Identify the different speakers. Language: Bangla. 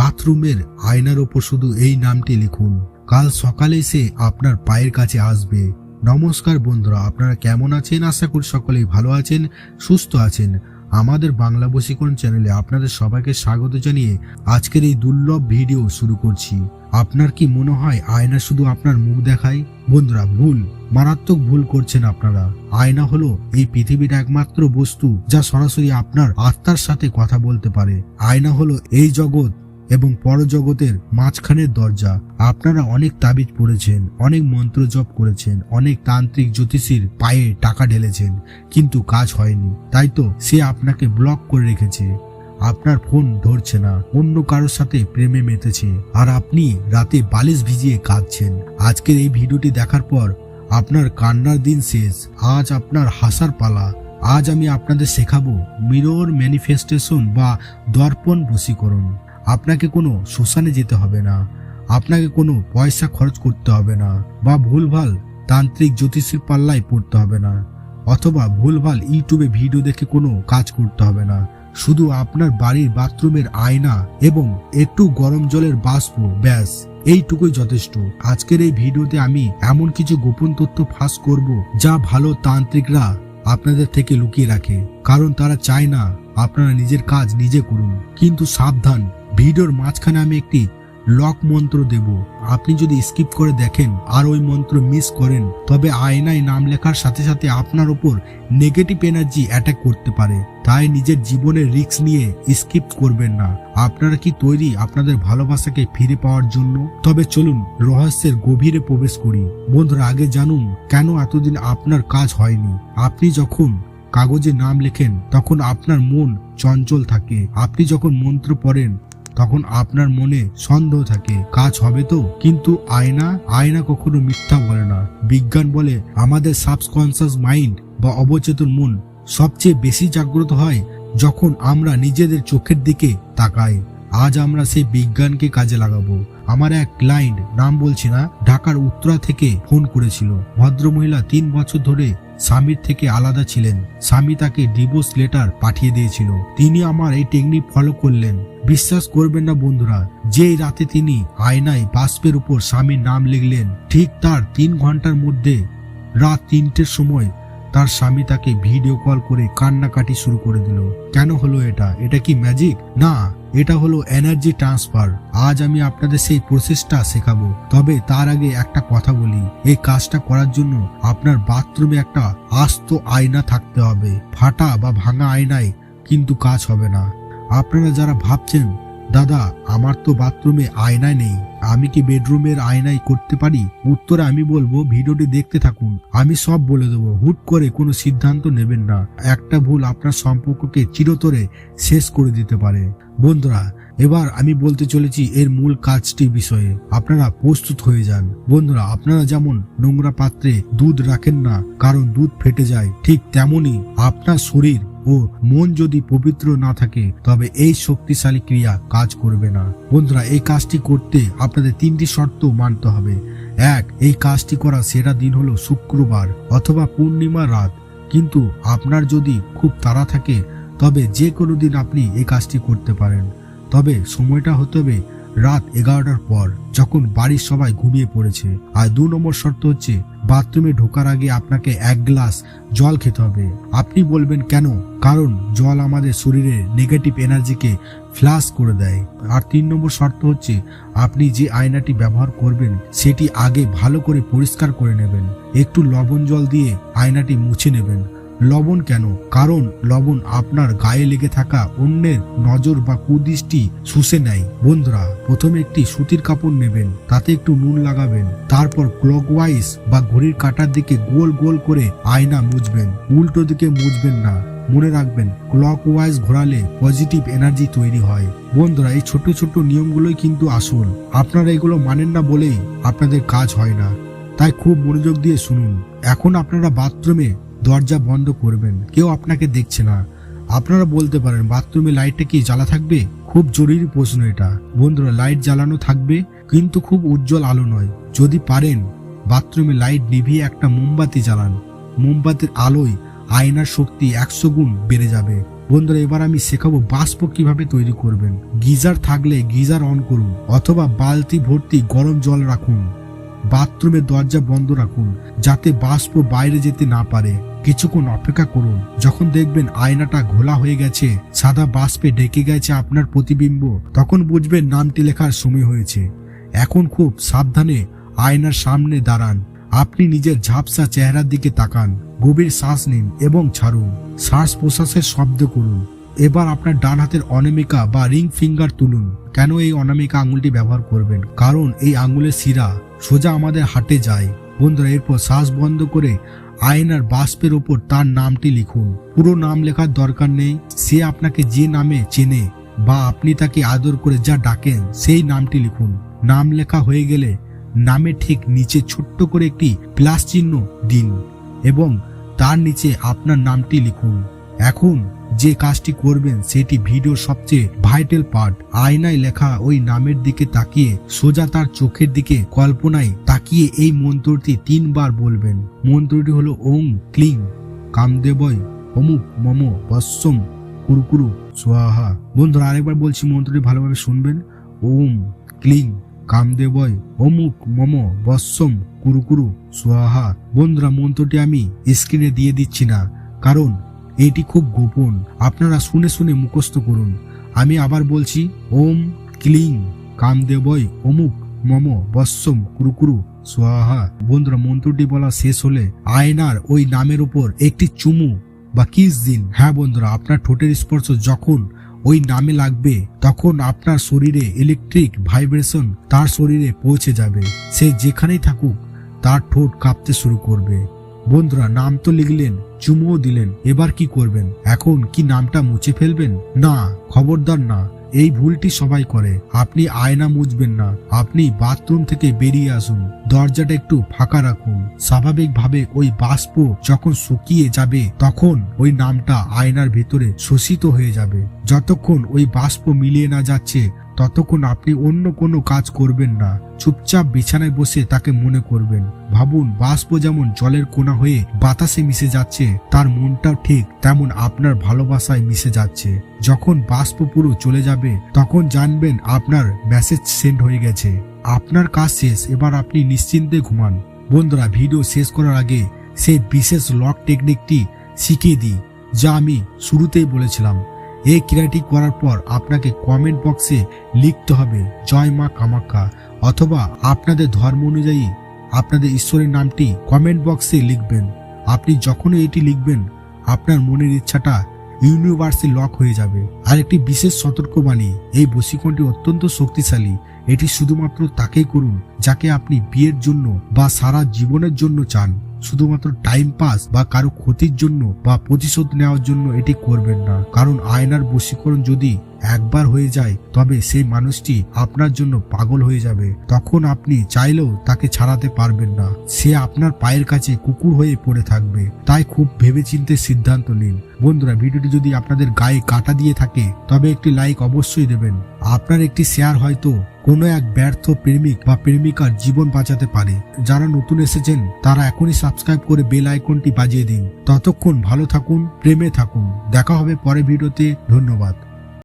Speaker 1: বাথরুমের আয়নার ওপর শুধু এই নামটি লিখুন। কাল সকালে সে আপনার পায়ের কাছে আসবে। নমস্কার বন্ধুরা, আপনারা কেমন আছেন? আশা করি সকলেই ভালো আছেন, সুস্থ আছেন। আমাদের বাংলা বশীকরণ চ্যানেলে আপনাদের সবাইকে স্বাগত জানিয়ে আজকের এই দুর্লভ ভিডিও শুরু করছি। আপনার কি মনে হয় আয়না শুধু আপনার মুখ দেখায়? বন্ধুরা, ভুল। মারাত্মক ভুল করছেন আপনারা। আয়না হলো এই পৃথিবীর একমাত্র বস্তু যা সরাসরি আপনার আত্মার সাথে কথা বলতে পারে। আয়না হলো এই জগৎ এবং পরজগতের মাঝখানের দরজা। আপনারা অনেক তাবিজ পড়েছেন, অনেক মন্ত্র জপ করেছেন, অনেক তান্ত্রিক জ্যোতিষীর পায়ে টাকা ঢেলেছেন, কিন্তু কাজ হয়নি। তাই তো সে আপনাকে ব্লক করে রেখেছে। আপনার ফোন ধরছে না, অন্য কারোর সাথে প্রেমে মেতেছে। আর আপনি রাতে বালিশ ভিজিয়ে কাঁদছেন। আজকের এই ভিডিওটি দেখার পর আপনার কান্নার দিন শেষ। আজ আপনার হাসার পালা। আজ আমি আপনাদের শেখাবো মিরর ম্যানিফেস্টেশন বা দর্পণ বশীকরণ। আপনাকে কোনো শ্মশানে যেতে হবে না। আপনাকে কোনো পয়সা খরচ করতে হবে না বা ভুলভাল তান্ত্রিক জ্যোতিষীর পাল্লায় পড়তে হবে না অথবা ভুলভাল ইউটিউবে ভিডিও দেখে কোনো কাজ করতে হবে না। শুধু আপনার বাড়ির বাথরুমের আয়না এবং একটু গরম জলের বাষ্প, ব্যাস, এইটুকুই যথেষ্ট। আজকের এই ভিডিওতে আমি এমন কিছু গোপন তথ্য ফাঁস করব যা ভালো তান্ত্রিকরা আপনাদের থেকে লুকিয়ে রাখে। কারণ তারা চায় না আপনারা নিজের কাজ নিজে করুন। কিন্তু সাবধান ভিডিওর মাঝখানে আমি একটি লক মন্ত্র দেব। আপনি যদি স্কিপ করে দেখেন আর ওই মন্ত্র মিস করেন, তবে আয়নায় নাম লেখার সাথে সাথে আপনার ওপর নেগেটিভ এনার্জি অ্যাটাক করতে পারে। তাই নিজের জীবনের রিস্ক নিয়ে স্কিপ করবেন না। আপনারা কি তৈরি আপনাদের ভালোবাসাকে ফিরে পাওয়ার জন্য? তবে চলুন রহস্যের গভীরে প্রবেশ করি। বন্ধুরা, আগে জানুন কেন এতদিন আপনার কাজ হয়নি? আপনি যখন কাগজে নাম লেখেন, তখন আপনার মন চঞ্চল থাকে। আপনি যখন মন্ত্র পড়েন তখন আপনার মনে সন্দেহ থাকে, কাজ হবে তো? কিন্তু আয়না আয়না কখনো মিথ্যা বলে না। বিজ্ঞান বলে আমাদের সাবকনসিয়াস মাইন্ড বা অবচেতন মন সবচেয়ে বেশি জাগ্রত হয় যখন আমরা নিজেদের চোখের দিকে তাকাই। আজ আমরা সেই বিজ্ঞানকে কাজে লাগাবো। আমার এক ক্লায়েন্ট নাম বলছি না, ঢাকার উত্তরা থেকে ফোন করেছিল। ভদ্রমহিলা তিন বছর ধরে স্বামীর থেকে আলাদা ছিলেন। স্বামী তাকে ডিভোর্স লেটার পাঠিয়ে দিয়েছিল। তিনি আমার এই টেকনিক ফলো করলেন। বিশ্বাস করবেন না বন্ধুরা, যেই রাতে তিনি আয়নায় বাষ্পের উপর স্বামীর নাম লিখলেন, ঠিক তার তিন ঘণ্টার মধ্যে রাত তিনটের সময় তার স্বামী তাকে ভিডিও কল করে কান্নাকাটি শুরু করে দিল। কেন হলো এটা? এটা কি ম্যাজিক না, এটা হলো এনার্জি ট্রান্সফার আজ আমি আপনাদের সেই প্রসেসটা শেখাবো। তবে তার আগে একটা কথা বলি। এই কাজটা করার জন্য আপনার বাথরুমে একটা আস্ত আয়না থাকতে হবে। ফাটা বা ভাঙা আয়নায় কিন্তু কাজ হবে না। আপনারা যারা ভাবছেন, দাদা, আমার তো বাথরুমে আয়নায় নেই। আমি কি বেডরুমের আয়নায় করতে পারি? উত্তরে আমি বলব, ভিডিওটি দেখতে থাকুন। আমি সব বলে দেবো, হুট করে কোনো সিদ্ধান্ত নেবেন না। একটা ভুল আপনার সম্পর্ককে চিরতরে শেষ করে দিতে পারে। বন্ধুরা, এবার আমি বলতে চলেছি এর মূল কাজটি বিষয়ে। আপনারা প্রস্তুত হয়ে যান। বন্ধুরা, আপনারা যেমন নোংরা পাত্রে দুধ রাখেন না, কারণ দুধ ফেটে যায়, ঠিক তেমনি আপনার শরীর ও মন যদি পবিত্র না থাকে, তবে এই শক্তিশালী ক্রিয়া কাজ করবে না। বন্ধুরা, এই কাজটি করতে আপনাদের তিনটি শর্ত মানতে হবে। এক, এই কাজটি করা সেরা দিন হলো শুক্রবার অথবা পূর্ণিমা রাত। কিন্তু আপনার যদি খুব তাড়া থাকে, তবে যে কোনো দিন আপনি এই কাজটি করতে পারেন। তবে সময়টা হতে হবে রাত এগারোটার পর, যখন বাড়ির সবাই ঘুমিয়ে পড়েছে। আর দু নম্বর শর্ত হচ্ছে বাথরুমে ঢোকার আগে আপনাকে এক গ্লাস জল খেতে হবে। আপনি বলবেন, কেন? কারণ জল আমাদের শরীরে নেগেটিভ এনার্জিকে ফ্লাশ করে দেয়। আর তিন নম্বর শর্ত হচ্ছে, আপনি যে আয়নাটি ব্যবহার করবেন, সেটি আগে ভালো করে পরিষ্কার করে নেবেন। একটু লবণ জল দিয়ে আয়নাটি মুছে নেবেন। লবণ কেন? কারণ লবণ আপনার গায়ে লেগে থাকা অন্যের নজর বা কুদৃষ্টি শুষে নেয়। বন্ধুরা, প্রথমে একটি সুতির কাপড় নেবেন, তাতে একটু নুন লাগাবেন, তারপর ক্লকওয়াইজ বা ঘড়ির কাটার দিকে গোল গোল করে আয়না মুছবেন। উল্টো দিকে মুছবেন না, মনে রাখবেন ক্লকওয়াইজ ঘোরালে পজিটিভ এনার্জি তৈরি হয়। বন্ধুরা, এই ছোট ছোট নিয়মগুলোই কিন্তু আসল। আপনারা এগুলো মানেন না বলেই আপনাদের কাজ হয় না। তাই খুব মনোযোগ দিয়ে শুনুন। এখন আপনারা বাথরুমে দরজা বন্ধ করবেন। কেউ আপনাকে দেখছে না। আপনারা বলতে পারেন, বাথরুমে লাইটটা কি জ্বালা থাকবে? খুব জরুরি প্রশ্ন এটা। বন্ধুরা, লাইট জ্বালানো থাকবে, কিন্তু খুব উজ্জ্বল আলো নয়। যদি পারেন, বাথরুমে লাইট নিভিয়ে একটা মোমবাতি জ্বালান। মোমবাতির আলোয় আয়নার শক্তি একশো গুণ বেড়ে যাবে। বন্ধুরা, এবার আমি শেখাবো বাষ্প কীভাবে তৈরি করবেন। গিজার থাকলে গিজার অন করুন, অথবা বালতি ভর্তি গরম জল রাখুন। বাথরুমের দরজা বন্ধ রাখুন, যাতে বাষ্প বাইরে যেতে না পারে। কিছুক্ষণ অপেক্ষা করুন, যখন দেখবেন আয়নাটা ঘোলা হয়ে গেছে, সাদা বাষ্পে ঢেকে গেছে আপনার প্রতিবিম্ব, তখন বুঝবেন নামটি লেখার সময় হয়েছে। এখন খুব সাবধানে আয়নার সামনে দাঁড়ান। আপনি নিজের ঝাপসা চেহারার দিকে তাকান, গভীর শ্বাস নিন এবং ছাড়ুন। শ্বাস প্রশ্বাসের শব্দ করুন। এবার আপনার ডান হাতের অনামিকা বা রিং ফিঙ্গার তুলুন। কেন এই অনামিকা আঙুলটি ব্যবহার করবেন? কারণ এই আঙুলের শিরা সোজা আমাদের হাটে যায় বন্ধুরা, এরপর শ্বাস বন্ধ করে আয়নার বাষ্পের ওপর তার নামটি লিখুন। পুরো নাম লেখার দরকার নেই। সে আপনাকে যে নামে চেনে বা আপনি তাকে আদর করে যা ডাকেন, সেই নামটি লিখুন। নাম লেখা হয়ে গেলে নামে ঠিক নিচে ছোট্ট করে একটি প্লাস চিহ্ন দিন এবং তার নিচে আপনার নামটি লিখুন। এখন যে কাজটি করবেন, সেটি ভিডিওর সবচেয়ে ভাইটাল পার্ট। আয়নায় লেখা ওই নামের দিকে তাকিয়ে, সোজা তার চোখের দিকে কল্পনায় তাকিয়ে এই মন্ত্রটি তিনবার বলবেন। মন্ত্রটি হলো ওং ক্লিং, কামদেবয়, অমুক মম বৎসম, কুরকুরু, সোহাহা। বন্ধুরা, আরেকবার বলছি, মন্ত্রটি ভালোভাবে শুনবেন। ওম ক্লিং, কামদেবয়, অমুক মম বৎসম, কুরুকুরু, সোহাহা। বন্ধুরা, মন্ত্রটি আমি স্ক্রিনে দিয়ে দিচ্ছি না, কারণ এটি খুব গোপন। আপনারা শুনে শুনে মুখস্থ করুন। আমি আবার বলছি, ওম ক্লিং কামদেবয় অমুক মম বৎসম কুরুকুরু সোহাহা বন্ধুরা, মন্ত্রটি বলা শেষ হলে আয়নার ওই নামের উপর একটি চুমু বা কিস দিন। হ্যাঁ বন্ধুরা, আপনার ঠোঁটের স্পর্শ যখন ওই নামে লাগবে, তখন আপনার শরীরে ইলেকট্রিক ভাইব্রেশন তার শরীরে পৌঁছে যাবে। সে যেখানেই থাকুক, তার ঠোঁট কাঁপতে শুরু করবে। বন্ধুরা, নাম তো লিখলেন, চুমুও দিলেন, এবার কি করবেন? এখন কি নামটা মুছে ফেলবেন? না, খবরদার না, এই ভুলটি সবাই করে, আপনি আয়না মুছবেন না, আপনি বাথরুম থেকে বেরিয়ে আসুন, দরজাটা একটু ফাঁকা রাখুন। স্বাভাবিকভাবে ওই বাষ্প যখন শুকিয়ে যাবে, তখন ওই নামটা আয়নার ভেতরে শোষিত হয়ে যাবে। যতক্ষণ ওই বাষ্প মিলিয়ে না যাচ্ছে ততক্ষণ আপনি অন্য কোনো কাজ করবেন না। চুপচাপ বিছানায় বসে তাকে মনে করবেন। ভাবুন, বাষ্প যেমন জলের কোনা হয়ে বাতাসে মিশে যাচ্ছে, তার মনটাও ঠিক তেমন আপনার ভালোবাসায় মিশে যাচ্ছে। যখন বাষ্প পুরো চলে যাবে, তখন জানবেন আপনার মেসেজ সেন্ড হয়ে গেছে। আপনার কাজ শেষ, এবার আপনি নিশ্চিন্তে ঘুমান। বন্ধুরা, ভিডিও শেষ করার আগে সেই বিশেষ লক টেকনিকটি শিখিয়ে দিই, যা আমি শুরুতেই বলেছিলাম। এই ক্রিয়াটি করার পর আপনাকে কমেন্ট বক্সে লিখতে হবে, জয় মা কামাখ্যা অথবা আপনাদের ধর্ম অনুযায়ী আপনাদের ঈশ্বরের নামটি কমেন্ট বক্সে লিখবেন। আপনি যখনই এটি লিখবেন, আপনার মনের ইচ্ছাটা ইউনিভার্সে লক হয়ে যাবে। আর একটি বিশেষ সতর্কবাণী, এই বশীকরণটি অত্যন্ত শক্তিশালী। এটি শুধুমাত্র তাকেই করুন, যাকে আপনি বিয়ের জন্য বা সারা জীবনের জন্য চান। শুধুমাত্র টাইম পাস বা কারও ক্ষতির জন্য বা প্রতিশোধ নেওয়ার জন্য এটি করবেন না। কারণ আয়নার বশীকরণ যদি একবার হয়ে যায়, তবে সেই মানুষটি আপনার জন্য পাগল হয়ে যাবে। তখন আপনি চাইলেও তাকে ছাড়াতে পারবেন না। সে আপনার পায়ের কাছে কুকুর হয়ে পড়ে থাকবে। তাই খুব ভেবেচিন্তে সিদ্ধান্ত নিন। বন্ধুরা, ভিডিওটি যদি আপনাদের গায়ে কাটা দিয়ে থাকে, তবে একটি লাইক অবশ্যই দেবেন। আপনার একটি শেয়ার হয়তো কোনো এক ব্যর্থ প্রেমিক বা প্রেমিকার জীবন বাঁচাতে পারে। যারা নতুন এসেছেন, তারা এখনই সাবস্ক্রাইব করে বেল আইকনটি বাজিয়ে দিন। ততক্ষণ ভালো থাকুন, প্রেমে থাকুন। দেখা হবে পরে ভিডিওতে। ধন্যবাদ।